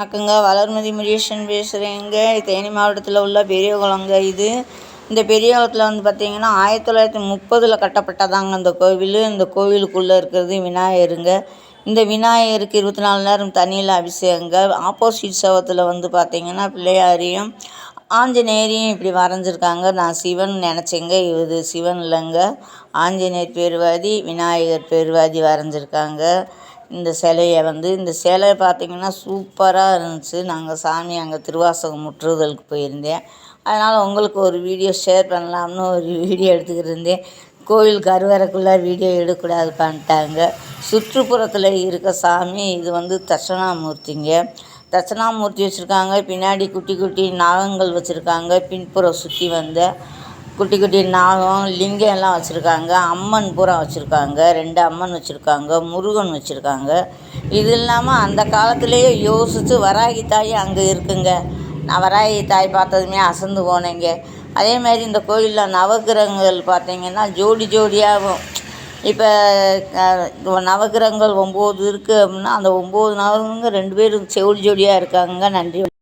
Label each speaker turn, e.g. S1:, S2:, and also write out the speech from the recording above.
S1: வணக்கங்க. வளர்மதி முரியேஷன் பேசுகிறேங்க தேனி மாவட்டத்தில் உள்ள பெரிய குளங்க இது. இந்த பெரிய குளத்தில் வந்து பார்த்திங்கன்னா ஆயிரத்தி தொள்ளாயிரத்தி முப்பதில் கட்டப்பட்டதாங்க இந்த கோவில். இந்த கோவிலுக்குள்ளே இருக்கிறது விநாயகருங்க. இந்த விநாயகருக்கு இருபத்தி நாலு நேரம் தண்ணியில் அபிஷேகங்க. ஆப்போசிட் சவத்தில் வந்து பார்த்திங்கன்னா பிள்ளையாரையும் ஆஞ்சநேயரையும் இப்படி வரைஞ்சிருக்காங்க. நான் சிவன் நினச்சேங்க. இது சிவன் இல்லைங்க. ஆஞ்சநேயர் பேர்வாதி விநாயகர் பேர்வாதி வரைஞ்சிருக்காங்க. இந்த சிலைய வந்து இந்த சிலை பார்த்திங்கன்னா சூப்பராக இருந்துச்சு. நாங்கள் சாமி அங்கே திருவாசகம் முற்றுதலுக்கு போயிருந்தேன். அதனால் உங்களுக்கு ஒரு வீடியோ ஷேர் பண்ணலாம்னு ஒரு வீடியோ எடுத்துக்கிட்டு இருந்தேன். கோவில் கருவறைக்குள்ளே வீடியோ எடுக்கக்கூடாதுப்பான்ட்டாங்க. சுற்றுப்புறத்தில் இருக்க சாமி இது வந்து தட்சணாமூர்த்திங்க. தட்சணாமூர்த்தி வச்சுருக்காங்க. பின்னாடி குட்டி குட்டி நாகங்கள் வச்சுருக்காங்க. பின்புறம் சுற்றி வந்த குட்டி குட்டி நாகம் லிங்கம் எல்லாம் வச்சுருக்காங்க. அம்மன் பூரா வச்சுருக்காங்க. ரெண்டு அம்மன் வச்சுருக்காங்க. முருகன் வச்சுருக்காங்க. இது இல்லாமல் அந்த காலத்திலேயே யோசித்து வராகி தாய் அங்கே இருக்குங்க. நான் வராகி தாய் பார்த்ததுமே அசந்து போனேங்க. அதே மாதிரி இந்த கோயிலில் நவகிரகங்கள் பார்த்தீங்கன்னா ஜோடி ஜோடியாகவும் இப்போ நவகிரகங்கள் ஒம்பது இருக்குது அப்படின்னா அந்த ஒம்பது நவகிரகங்கள் ரெண்டு பேரும் ஜோடி ஜோடியாக இருக்காங்க நன்றி.